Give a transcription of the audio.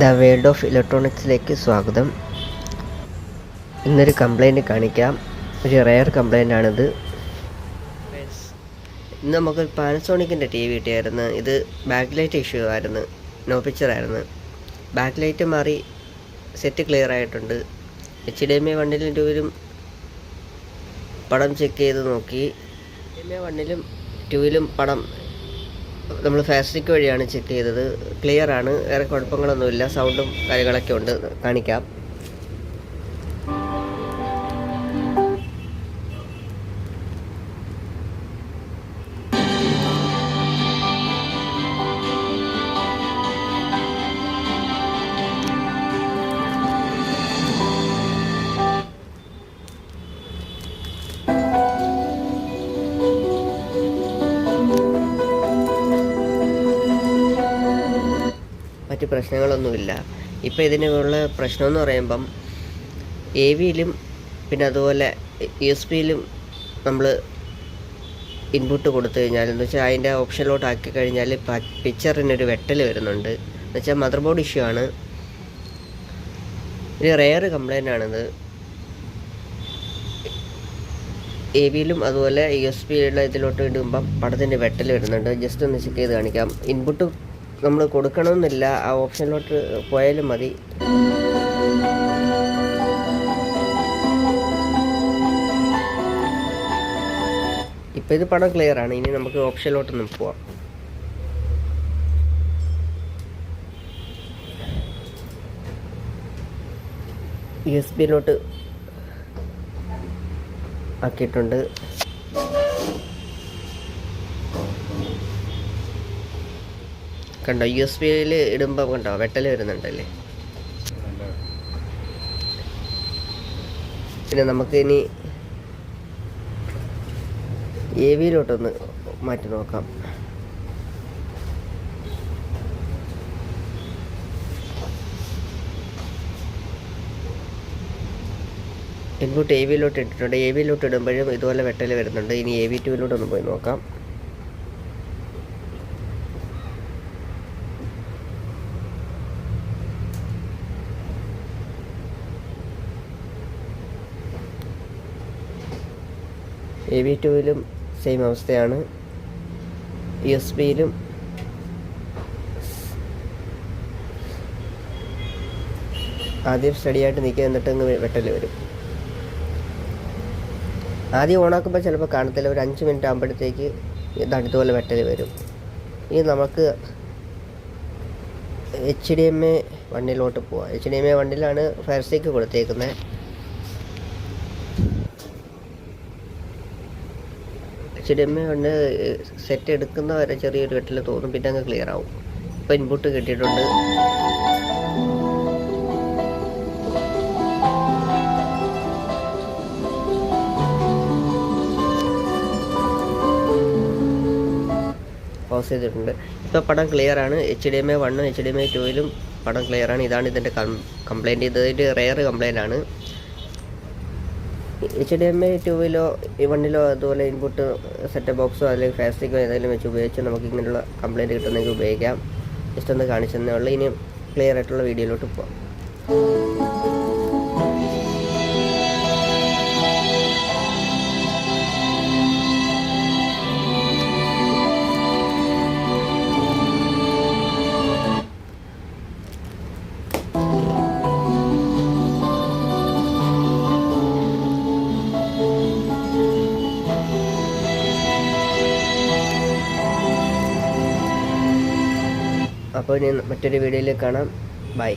The world of ഇലക്ട്രോണിക്സിലേക്ക് സ്വാഗതം. ഇന്നൊരു complaint കാണിക്കാം. ഒരു റെയർ കംപ്ലൈന്റ് ആണിത്. ഇന്ന് നമുക്ക് പാനസോണിക്കിന്റെ ടി വി കിട്ടിയായിരുന്നു. ഇത് ബാക്ക് ലൈറ്റ് ഇഷ്യൂ ആയിരുന്നു. നോ പിക്ചർ ആയിരുന്നു. ബാക്ക് ലൈറ്റ് മാറി സെറ്റ് ക്ലിയർ ആയിട്ടുണ്ട്. എച്ച് ഡി എം എ വണ്ണിലും ടൂവിലും പടം ചെക്ക് ചെയ്ത് നോക്കി. എം എ വണ്ണിലും ടൂവിലും പടം നമ്മൾ ഫാസ്റ്റിക് വഴിയാണ് ചെക്ക് ചെയ്തത്. ക്ലിയർ ആണ്. വേറെ കുഴപ്പങ്ങളൊന്നുമില്ല. സൗണ്ടും കാര്യങ്ങളൊക്കെ ഉണ്ട്. കാണിക്കാം. മറ്റ് പ്രശ്നങ്ങളൊന്നുമില്ല. ഇപ്പോൾ ഇതിനുള്ള പ്രശ്നമെന്ന് പറയുമ്പം എ വിയിലും പിന്നെ അതുപോലെ എസ് പിയിലും നമ്മൾ ഇൻപുട്ട് കൊടുത്തു കഴിഞ്ഞാൽ എന്ന് വെച്ചാൽ അതിന്റെ ഓപ്ഷനിലോട്ട് ആക്കി കഴിഞ്ഞാൽ പിക്ചറിനൊരു വെട്ടൽ വരുന്നുണ്ട്. എന്ന് വെച്ചാൽ മദർ ബോർഡ് ഇഷ്യൂ ആണ്. ഒരു റെയർ കംപ്ലൈന്റ് ആണിത്. എ വിയിലും അതുപോലെ യു എസ് പിയുടെ ഇതിലോട്ട് ഇടുമ്പം പടത്തിന്റെ വെട്ടൽ വരുന്നുണ്ട്. ജസ്റ്റ് ഒന്ന് ചെക്ക് ചെയ്ത് കാണിക്കാം. ഇൻപുട്ട് നമ്മൾ കൊടുക്കണമെന്നില്ല ആ ഓപ്ഷനിലോട്ട് പോയാലും മതി. ഇപ്പം ഇത് പടം ക്ലിയർ ആണ്. ഇനി നമുക്ക് ഓപ്ഷനിലോട്ടൊന്നും പോവാം. യു എസ് ബിയിലോട്ട് ആക്കിയിട്ടുണ്ട്. കണ്ടോ യു എസ് ബിയിൽ ഇടുമ്പോൾ കണ്ടോ വെട്ടൽ വരുന്നുണ്ടല്ലേ? പിന്നെ നമുക്ക് ഇനി എ വിയിലോട്ടൊന്ന് മാറ്റി നോക്കാം. ഇൻപുട്ട് എ വിയിലോട്ട് ഇട്ടിട്ടുണ്ട്. എ വിയിലോട്ട് ഇടുമ്പോഴും ഇതുപോലെ വെട്ടൽ വരുന്നുണ്ട്. ഇനി എ വി ടുവിലോട്ടൊന്ന് പോയി നോക്കാം. എ വി ടുവിലും സെയിം അവസ്ഥയാണ്. യു എസ് ബിയിലും ആദ്യം സ്റ്റഡി ആയിട്ട് നിൽക്കുക എന്നിട്ട് അങ്ങ് വെട്ടൽ വരും. ആദ്യം ഓണാക്കുമ്പോൾ ചിലപ്പോൾ കാണത്തില്ല. ഒരു അഞ്ച് മിനിറ്റ് ആകുമ്പോഴത്തേക്ക് ഇത് അടുത്തുപോലെ വെട്ടൽ വരും. ഇനി നമുക്ക് എച്ച് ഡി എം എ വണ്ണിലോട്ട് പോവാം. എച്ച് ഡി എം എ വണ്ണിലാണ് ഫയർ സ്റ്റേക്ക് കൊടുത്തേക്കുന്നത് എച്ച് ഡി കൊണ്ട് സെറ്റ് എടുക്കുന്ന വരെ ചെറിയൊരു വെട്ടിൽ തോന്നും പിന്നെ അങ്ങ് ക്ലിയർ ആവും. ഇപ്പോൾ ഇൻപുട്ട് കിട്ടിയിട്ടുണ്ട്. പോസ് ചെയ്തിട്ടുണ്ട്. ഇപ്പോൾ പടം ക്ലിയർ ആണ്. എച്ച് ഡി എം എ വണ്ണും എച്ച് ഡി എം എ ടുവിലും പടം ക്ലിയർ ആണ്. ഇതാണ് ഇതിന്റെ കംപ്ലൈന്റ് ഇതിന്റെ റെയർ കംപ്ലൈന്റ് ആണ്. എച്ച് ഡി എം ഐ ടുവിലോ വണ്ണിലോ അതുപോലെ ഇൻപുട്ട് സെറ്റ് ബോക്സോ അല്ലെങ്കിൽ ഫാസ്റ്റിക്കോ ഏതെങ്കിലും വെച്ച് ഉപയോഗിച്ച് നമുക്ക് ഇങ്ങനെയുള്ള കംപ്ലൈന്റ് കിട്ടുന്നെങ്കിൽ ഉപയോഗിക്കാം. ജസ്റ്റ് ഒന്ന് കാണിച്ചെന്നേ ഉള്ളൂ. ഇനി ക്ലിയർ ആയിട്ടുള്ള വീഡിയോയിലോട്ട് പോകാം അപ്പോൾ ഇനി മറ്റൊരു വീഡിയോയിൽ കാണാം. ബൈ.